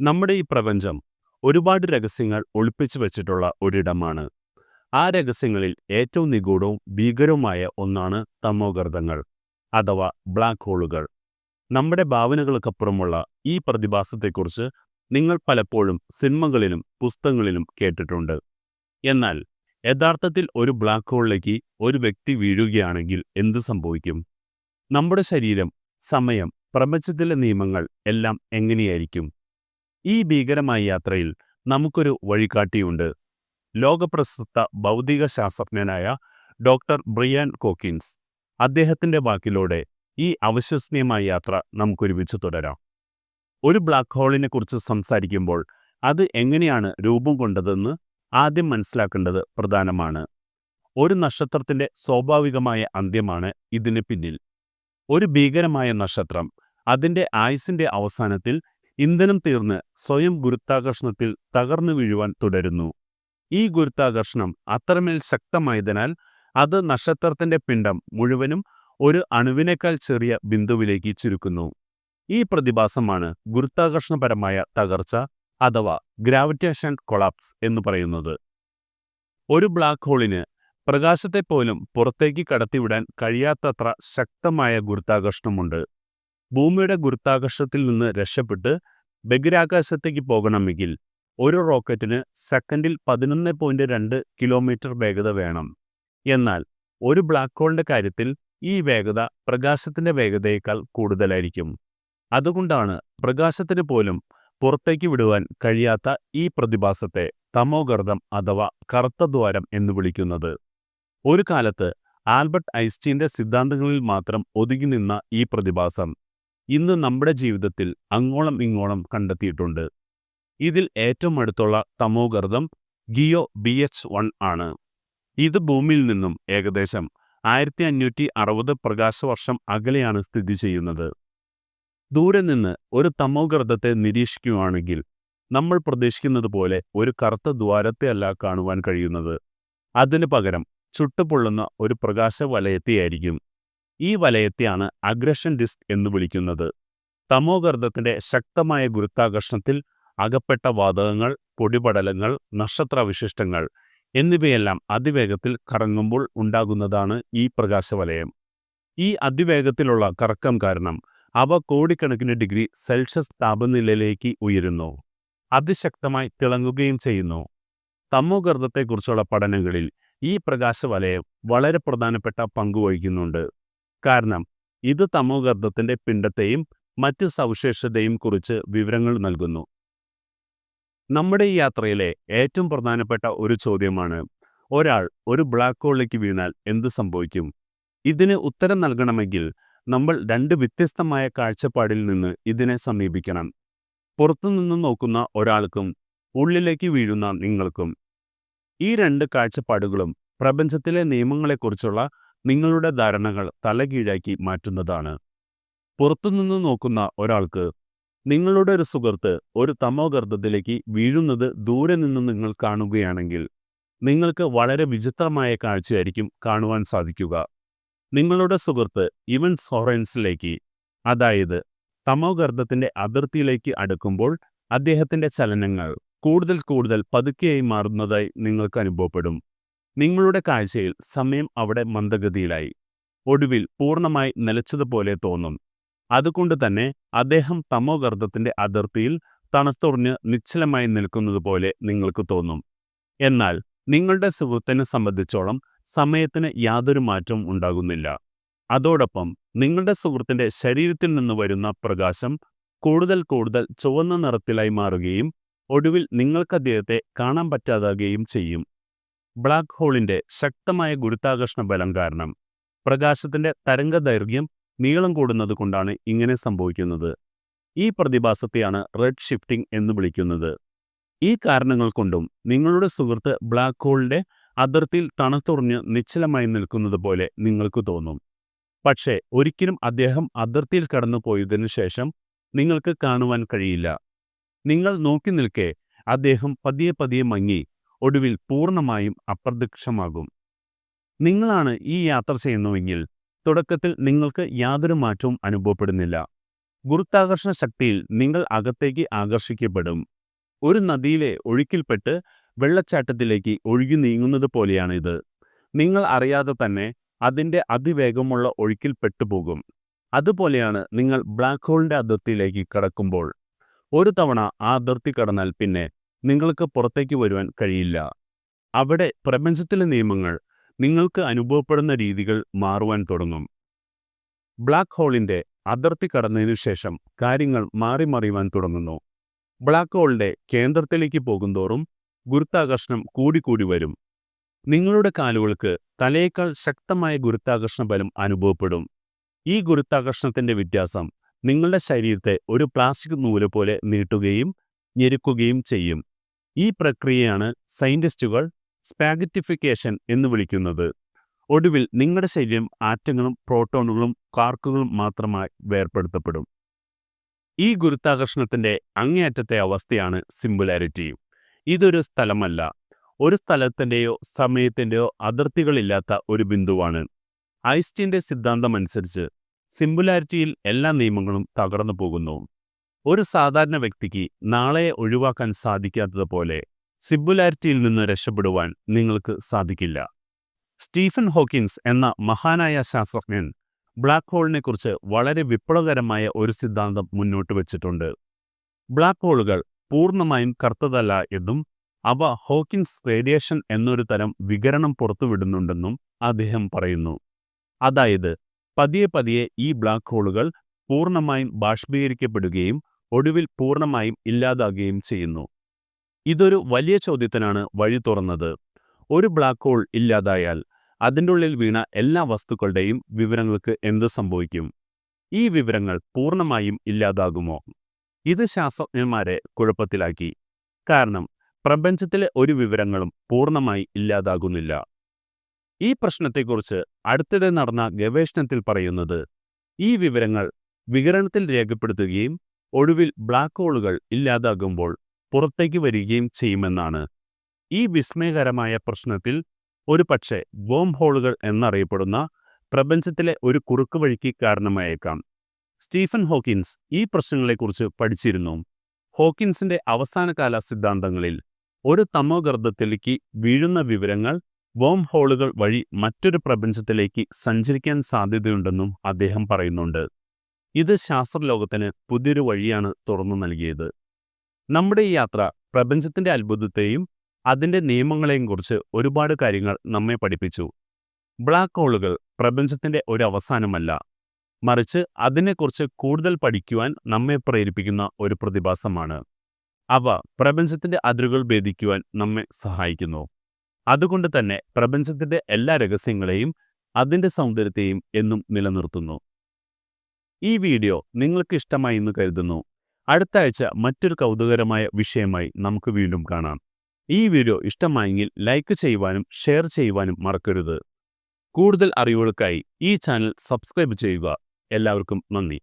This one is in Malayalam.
നമ്മുടെ ഈ പ്രപഞ്ചം ഒരുപാട് രഹസ്യങ്ങൾ ഒളിപ്പിച്ചു വച്ചിട്ടുള്ള ഒരിടമാണ്. ആ രഹസ്യങ്ങളിൽ ഏറ്റവും നിഗൂഢവും ഭീകരവുമായ ഒന്നാണ് തമോഗർത്തങ്ങൾ അഥവാ ബ്ലാക്ക് ഹോളുകൾ നമ്മുടെ ഭാവനകൾക്കപ്പുറമുള്ള ഈ പ്രതിഭാസത്തെക്കുറിച്ച് നിങ്ങൾ പലപ്പോഴും സിനിമകളിലും പുസ്തകങ്ങളിലും കേട്ടിട്ടുണ്ട്. എന്നാൽ യഥാർത്ഥത്തിൽ ഒരു ബ്ലാക്ക് ഹോളിലേക്ക് ഒരു വ്യക്തി വീഴുകയാണെങ്കിൽ എന്ത് സംഭവിക്കും? നമ്മുടെ ശരീരം സമയം പ്രപഞ്ചത്തിലെ നിയമങ്ങൾ എല്ലാം എങ്ങനെയായിരിക്കും? ഈ ഭീകരമായ യാത്രയിൽ നമുക്കൊരു വഴികാട്ടിയുണ്ട്. ലോകപ്രശസ്ത ഭൗതിക ശാസ്ത്രജ്ഞനായ ഡോക്ടർ ബ്രിയാൻ കോക്കിൻസ്. അദ്ദേഹത്തിന്റെ വാക്കിലൂടെ ഈ അവിശ്വസനീയമായ യാത്ര നമുക്കൊരുമിച്ച് തുടരാം. ഒരു ബ്ലാക്ക് ഹോളിനെ കുറിച്ച് സംസാരിക്കുമ്പോൾ അത് എങ്ങനെയാണ് രൂപം കൊണ്ടതെന്ന് ആദ്യം മനസ്സിലാക്കേണ്ടത് പ്രധാനമാണ്. ഒരു നക്ഷത്രത്തിന്റെ സ്വാഭാവികമായ അന്ത്യമാണ് ഇതിന് പിന്നിൽ. ഒരു ഭീകരമായ നക്ഷത്രം അതിന്റെ ആയുസിന്റെ അവസാനത്തിൽ ഇന്ധനം തീർന്ന് സ്വയം ഗുരുത്വാകർഷണത്തിൽ തകർന്നു വീഴുവാൻ തുടരുന്നു. ഈ ഗുരുത്വാകർഷണം അത്രമേൽ ശക്തമായതിനാൽ അത് നക്ഷത്രത്തിന്റെ പിണ്ഡം മുഴുവനും ഒരു അണുവിനേക്കാൾ ചെറിയ ബിന്ദുവിലേക്ക് ചുരുക്കുന്നു. ഈ പ്രതിഭാസമാണ് ഗുരുത്വാകർഷണപരമായ തകർച്ച അഥവാ ഗ്രാവിറ്റേഷൻ കൊളാപ്സ് എന്ന് പറയുന്നത്. ഒരു ബ്ലാക്ക് ഹോളിന് പ്രകാശത്തെപ്പോലും പുറത്തേക്ക് കടത്തിവിടാൻ കഴിയാത്തത്ര ശക്തമായ ഗുരുത്വാകർഷണമുണ്ട്. ഭൂമിയുടെ ഗുരുത്വാകർഷണത്തിൽ നിന്ന് രക്ഷപ്പെട്ട് ബഹിരാകാശത്തേക്ക് പോകണമെങ്കിൽ ഒരു റോക്കറ്റിന് സെക്കൻഡിൽ പതിനൊന്ന് പോയിന്റ് രണ്ട് കിലോമീറ്റർ വേഗത വേണം. എന്നാൽ ഒരു ബ്ലാക്ക് ഹോളിന്റെ കാര്യത്തിൽ ഈ വേഗത പ്രകാശത്തിന്റെ വേഗതയേക്കാൾ കൂടുതലായിരിക്കും. അതുകൊണ്ടാണ് പ്രകാശത്തിന് പോലും പുറത്തേക്ക് വിടുവാൻ കഴിയാത്ത ഈ പ്രതിഭാസത്തെ തമോഗർദം അഥവാ കറുത്ത ദ്വാരം എന്ന് വിളിക്കുന്നത്. ഒരു കാലത്ത് ആൽബർട്ട് ഐൻസ്റ്റീന്റെ സിദ്ധാന്തങ്ങളിൽ മാത്രം ഒതുങ്ങി നിന്ന ഈ പ്രതിഭാസം ഇന്ന് നമ്മുടെ ജീവിതത്തിൽ അങ്ങോളം ഇങ്ങോളം കണ്ടെത്തിയിട്ടുണ്ട്. ഇതിൽ ഏറ്റവും അടുത്തുള്ള തമോഗർദം ഗിയോ ബി എച്ച് വൺ ആണ്. ഇത് ഭൂമിയിൽ നിന്നും ഏകദേശം ആയിരത്തി അഞ്ഞൂറ്റി അറുപത് പ്രകാശവർഷം അകലെയാണ് സ്ഥിതി ചെയ്യുന്നത്. ദൂരെ നിന്ന് ഒരു തമോഗർദത്തെ നിരീക്ഷിക്കുകയാണെങ്കിൽ നമ്മൾ പ്രതീക്ഷിക്കുന്നത് പോലെ ഒരു കറുത്ത ദ്വാരത്തെ അല്ല കാണുവാൻ കഴിയുന്നത്. അതിനു പകരം ചുട്ടുപൊള്ളുന്ന ഒരു പ്രകാശ വലയത്തെയായിരിക്കും ഈ വലയത്തെയാണ് അഗ്രഷൻ ഡിസ്ക് എന്ന് വിളിക്കുന്നത്. തമോഗർദത്തിന്റെ ശക്തമായ ഗുരുത്വാകർഷണത്തിൽ അകപ്പെട്ട വാതകങ്ങൾ പൊടിപടലങ്ങൾ നക്ഷത്രവിശിഷ്ടങ്ങൾ എന്നിവയെല്ലാം അതിവേഗത്തിൽ കറങ്ങുമ്പോൾ ഉണ്ടാകുന്നതാണ് ഈ പ്രകാശവലയം. ഈ അതിവേഗത്തിലുള്ള കറക്കം കാരണം അവ കോടിക്കണക്കിന് ഡിഗ്രി സെൽഷ്യസ് താപനിലയിലേക്ക് ഉയരുന്നു. അതിശക്തമായി തിളങ്ങുകയും ചെയ്യുന്നു. തമോഗർദത്തെക്കുറിച്ചുള്ള പഠനങ്ങളിൽ ഈ പ്രകാശവലയം വളരെ പ്രധാനപ്പെട്ട പങ്കുവഹിക്കുന്നുണ്ട് കാരണം ഇത് തമോഗർദത്തിന്റെ പിണ്ടത്തെയും മറ്റ് സവിശേഷതയും കുറിച്ച് വിവരങ്ങൾ നൽകുന്നു. നമ്മുടെ ഈ യാത്രയിലെ ഏറ്റവും പ്രധാനപ്പെട്ട ഒരു ചോദ്യമാണ് ഒരാൾ ഒരു ബ്ലാക്ക് ഹോളിലേക്ക് വീണാൽ എന്ത് സംഭവിക്കും? ഇതിന് ഉത്തരം നൽകണമെങ്കിൽ നമ്മൾ രണ്ട് വ്യത്യസ്തമായ കാഴ്ചപ്പാടിൽ നിന്ന് ഇതിനെ സമീപിക്കണം. പുറത്തുനിന്ന് നോക്കുന്ന ഒരാൾക്കും ഉള്ളിലേക്ക് വീഴുന്ന നിങ്ങൾക്കും. ഈ രണ്ട് കാഴ്ചപ്പാടുകളും പ്രപഞ്ചത്തിലെ നിയമങ്ങളെക്കുറിച്ചുള്ള നിങ്ങളുടെ ധാരണകൾ തലകീഴാക്കി മാറ്റുന്നതാണ്. പുറത്തുനിന്ന് നോക്കുന്ന ഒരാൾക്ക് നിങ്ങളുടെ ഒരു സുഹൃത്ത് ഒരു തമോഗർദ്ധത്തിലേക്ക് വീഴുന്നത് ദൂരെ നിന്ന് നിങ്ങൾ കാണുകയാണെങ്കിൽ നിങ്ങൾക്ക് വളരെ വിചിത്രമായ കാഴ്ചയായിരിക്കും കാണുവാൻ സാധിക്കുക. നിങ്ങളുടെ സുഹൃത്ത് ഇവൻ സോറൻസിലേക്ക് അതായത് തമോഗർദ്ദത്തിന്റെ അതിർത്തിയിലേക്ക് അടുക്കുമ്പോൾ അദ്ദേഹത്തിന്റെ ചലനങ്ങൾ കൂടുതൽ കൂടുതൽ പതുക്കെയായി മാറുന്നതായി നിങ്ങൾക്ക് അനുഭവപ്പെടും. നിങ്ങളുടെ കാഴ്ചയിൽ സമയം അവിടെ മന്ദഗതിയിലായി. ഒടുവിൽ പൂർണമായി നിലച്ചതുപോലെ തോന്നും. അതുകൊണ്ട് തന്നെ അദ്ദേഹം തമോഗർദ്ദത്തിന്റെ അതിർത്തിയിൽ തണുത്തുറഞ്ഞ് നിശ്ചലമായി നിൽക്കുന്നതുപോലെ നിങ്ങൾക്ക് തോന്നും. എന്നാൽ നിങ്ങളുടെ സുഹൃത്തിനെ സംബന്ധിച്ചോളം സമയത്തിന് യാതൊരു മാറ്റവും ഉണ്ടാകുന്നില്ല. അതോടൊപ്പം നിങ്ങളുടെ സുഹൃത്തിന്റെ ശരീരത്തിൽ നിന്ന് വരുന്ന പ്രകാശം കൂടുതൽ കൂടുതൽ ചുവന്ന നിറത്തിലായി മാറുകയും ഒടുവിൽ നിങ്ങൾക്ക് അദ്ദേഹത്തെ കാണാൻ പറ്റാതാകുകയും ചെയ്യും. ബ്ലാക്ക് ഹോളിന്റെ ശക്തമായ ഗുരുത്വാകർഷണ ബലം കാരണം പ്രകാശത്തിന്റെ തരംഗദൈർഘ്യം നീളം കൂടുന്നത് കൊണ്ടാണ് ഇങ്ങനെ സംഭവിക്കുന്നത്. ഈ പ്രതിഭാസത്തെയാണ് റെഡ് ഷിഫ്റ്റിംഗ് എന്ന് വിളിക്കുന്നത്. ഈ കാരണങ്ങൾ കൊണ്ടും നിങ്ങളുടെ സുഹൃത്ത് ബ്ലാക്ക് ഹോളിന്റെ അതിർത്തിയിൽ തണുത്തുറഞ്ഞ് നിശ്ചലമായി നിൽക്കുന്നത് പോലെ നിങ്ങൾക്ക് തോന്നും. പക്ഷേ ഒരിക്കലും അദ്ദേഹം അതിർത്തിയിൽ കടന്നു പോയതിനു ശേഷം നിങ്ങൾക്ക് കാണുവാൻ കഴിയില്ല. നിങ്ങൾ നോക്കി നിൽക്കെ അദ്ദേഹം പതിയെ പതിയെ മങ്ങി ഒടുവിൽ പൂർണമായും അപ്രത്യക്ഷമാകും. നിങ്ങളാണ് ഈ യാത്ര ചെയ്യുന്നുവെങ്കിൽ തുടക്കത്തിൽ നിങ്ങൾക്ക് യാതൊരു മാറ്റവും അനുഭവപ്പെടുന്നില്ല. ഗുരുത്വാകർഷണ ശക്തിയിൽ നിങ്ങൾ അകത്തേക്ക് ആകർഷിക്കപ്പെടും. ഒരു നദിയിലെ ഒഴുക്കിൽപ്പെട്ട് വെള്ളച്ചാട്ടത്തിലേക്ക് ഒഴുകി നീങ്ങുന്നത് പോലെയാണിത്. നിങ്ങൾ അറിയാതെ തന്നെ അതിന്റെ അതിവേഗമുള്ള ഒഴുക്കിൽ പെട്ടുപോകും. അതുപോലെയാണ് നിങ്ങൾ ബ്ലാക്ക് ഹോളിന്റെ അതിർത്തിയിലേക്ക് കടക്കുമ്പോൾ. ഒരു തവണ ആ അതിർത്തി കടന്നാൽ പിന്നെ നിങ്ങൾക്ക് പുറത്തേക്ക് വരുവാൻ കഴിയില്ല. അവിടെ പ്രപഞ്ചത്തിലെ നിയമങ്ങൾ നിങ്ങൾക്ക് അനുഭവപ്പെടുന്ന രീതികൾ മാറുവാൻ തുടങ്ങും. ബ്ലാക്ക് ഹോളിന്റെ അതിർത്തി കടന്നതിനു ശേഷം കാര്യങ്ങൾ മാറി മറിയുവാൻ തുടങ്ങുന്നു. ബ്ലാക്ക് ഹോളിന്റെ കേന്ദ്രത്തിലേക്ക് പോകുന്തോറും ഗുരുത്താകർഷണം കൂടിക്കൂടി വരും. നിങ്ങളുടെ കാലുകൾക്ക് തലയേക്കാൾ ശക്തമായ ഗുരുത്താകർഷണ ബലം അനുഭവപ്പെടും. ഈ ഗുരുത്താകർഷണത്തിന്റെ വ്യത്യാസം നിങ്ങളുടെ ശരീരത്തെ ഒരു പ്ലാസ്റ്റിക് നൂൽ പോലെ നീട്ടുകയും ഞെരുക്കുകയും ചെയ്യും. ഈ പ്രക്രിയയാണ് സയന്റിസ്റ്റുകൾ സ്പാഗറ്റിഫിക്കേഷൻ എന്ന് വിളിക്കുന്നത്. ഒടുവിൽ നിങ്ങളുടെ ശരീരം ആറ്റങ്ങളും പ്രോട്ടോണുകളും കാർക്കുകളും മാത്രമായി വേർപ്പെടുത്തപ്പെടും. ഈ ഗുരുത്വാകർഷണത്തിന്റെ അങ്ങേയറ്റത്തെ അവസ്ഥയാണ് സിംഗുലാരിറ്റി. ഇതൊരു സ്ഥലമല്ല. ഒരു സ്ഥലത്തിന്റെയോ സമയത്തിന്റെയോ അതിർത്തികളില്ലാത്ത ഒരു ബിന്ദുവാണ്. ഐസ്റ്റീന്റെ സിദ്ധാന്തമനുസരിച്ച് സിംഗുലാരിറ്റിയിൽ എല്ലാ നിയമങ്ങളും തകർന്നു പോകുന്നു. ഒരു സാധാരണ വ്യക്തിക്ക് നാളെ ഒഴിവാക്കാൻ സാധിക്കാത്തതുപോലെ സിബുലാരിറ്റിയിൽ നിന്ന് രക്ഷപ്പെടുവാൻ നിങ്ങൾക്ക് സാധിക്കില്ല. സ്റ്റീഫൻ ഹോക്കിൻസ് എന്ന മഹാനായ ശാസ്ത്രജ്ഞൻ ബ്ലാക്ക് ഹോളിനെക്കുറിച്ച് വളരെ വിപ്ലവകരമായ ഒരു സിദ്ധാന്തം മുന്നോട്ട് വച്ചിട്ടുണ്ട്. ബ്ലാക്ക് ഹോളുകൾ പൂർണമായും കറുത്തതല്ല എന്നും അവ ഹോക്കിൻസ് റേഡിയേഷൻ എന്നൊരു തരം വികരണം പുറത്തുവിടുന്നുണ്ടെന്നും അദ്ദേഹം പറയുന്നു. അതായത് പതിയെ പതിയെ ഈ ബ്ലാക്ക് ഹോളുകൾ പൂർണമായും ബാഷ്പീകരിക്കപ്പെടുകയും ഒടുവിൽ പൂർണമായും ഇല്ലാതാകുകയും ചെയ്യുന്നു. ഇതൊരു വലിയ ചോദ്യത്തിനാണ് വഴി തുറന്നത്. ഒരു ബ്ലാക്ക് ഹോൾ ഇല്ലാതായാൽ അതിന്റെ ഉള്ളിൽ വീണ എല്ലാ വസ്തുക്കളുടെയും വിവരങ്ങൾക്ക് എന്ത് സംഭവിക്കും? ഈ വിവരങ്ങൾ പൂർണമായും ഇല്ലാതാകുമോ? ഇത് ശാസ്ത്രജ്ഞന്മാരെ കുഴപ്പത്തിലാക്കി. കാരണം പ്രപഞ്ചത്തിലെ ഒരു വിവരങ്ങളും പൂർണമായി ഇല്ലാതാകുന്നില്ല. ഈ പ്രശ്നത്തെക്കുറിച്ച് അടുത്തിടെ നടന്ന ഗവേഷണത്തിൽ പറയുന്നത് ഈ വിവരങ്ങൾ വികരണത്തിൽ രേഖപ്പെടുത്തുകയും ഒടുവിൽ ബ്ലാക്ക് ഹോളുകൾ ഇല്ലാതാകുമ്പോൾ പുറത്തേക്ക് വരികയും ചെയ്യുമെന്നാണ്. ഈ വിസ്മയകരമായ പ്രശ്നത്തിൽ ഒരു പക്ഷേ ബോംബ് ഹോളുകൾ എന്നറിയപ്പെടുന്ന പ്രപഞ്ചത്തിലെ ഒരു കുറുക്കുവഴിക്ക് കാരണമായേക്കാം. സ്റ്റീഫൻ ഹോക്കിൻസ് ഈ പ്രശ്നങ്ങളെക്കുറിച്ച് പഠിച്ചിരുന്നു. ഹോക്കിൻസിന്റെ അവസാനകാല സിദ്ധാന്തങ്ങളിൽ ഒരു തമോഗർഭത്തിലേക്ക് വീഴുന്ന വിവരങ്ങൾ ബോം ഹോളുകൾ വഴി മറ്റൊരു പ്രപഞ്ചത്തിലേക്ക് സഞ്ചരിക്കാൻ സാധ്യതയുണ്ടെന്നും അദ്ദേഹം പറയുന്നുണ്ട്. ഇത് ശാസ്ത്രലോകത്തിന് പുതിയൊരു വഴിയാണ് തുറന്നു നൽകിയത്. നമ്മുടെ ഈ യാത്ര പ്രപഞ്ചത്തിന്റെ അത്ഭുതത്തെയും അതിന്റെ നിയമങ്ങളെയും കുറിച്ച് ഒരുപാട് കാര്യങ്ങൾ നമ്മെ പഠിപ്പിച്ചു. ബ്ലാക്ക് ഹോളുകൾ പ്രപഞ്ചത്തിന്റെ ഒരു അവസാനമല്ല. മറിച്ച് അതിനെക്കുറിച്ച് കൂടുതൽ പഠിക്കുവാൻ നമ്മെ പ്രേരിപ്പിക്കുന്ന ഒരു പ്രതിഭാസമാണ്. അവ പ്രപഞ്ചത്തിന്റെ അതിരുകൾ ഭേദിക്കുവാൻ നമ്മെ സഹായിക്കുന്നു. അതുകൊണ്ട് തന്നെ പ്രപഞ്ചത്തിന്റെ എല്ലാ രഹസ്യങ്ങളെയും അതിന്റെ സൗന്ദര്യത്തെയും എന്നും നിലനിർത്തുന്നു. ഈ വീഡിയോ നിങ്ങൾക്ക് ഇഷ്ടമായി എന്ന് കരുതുന്നു. അടുത്ത ആഴ്ച മറ്റൊരു കൗതുകരമായ വിഷയമായി നമുക്ക് വീണ്ടും കാണാം. ഈ വീഡിയോ ഇഷ്ടമായെങ്കിൽ ലൈക്ക് ചെയ്യുവാനും ഷെയർ ചെയ്യുവാനും മറക്കരുത്. കൂടുതൽ അറിവുകൾക്കായി ഈ ചാനൽ സബ്സ്ക്രൈബ് ചെയ്യുക. എല്ലാവർക്കും നന്ദി.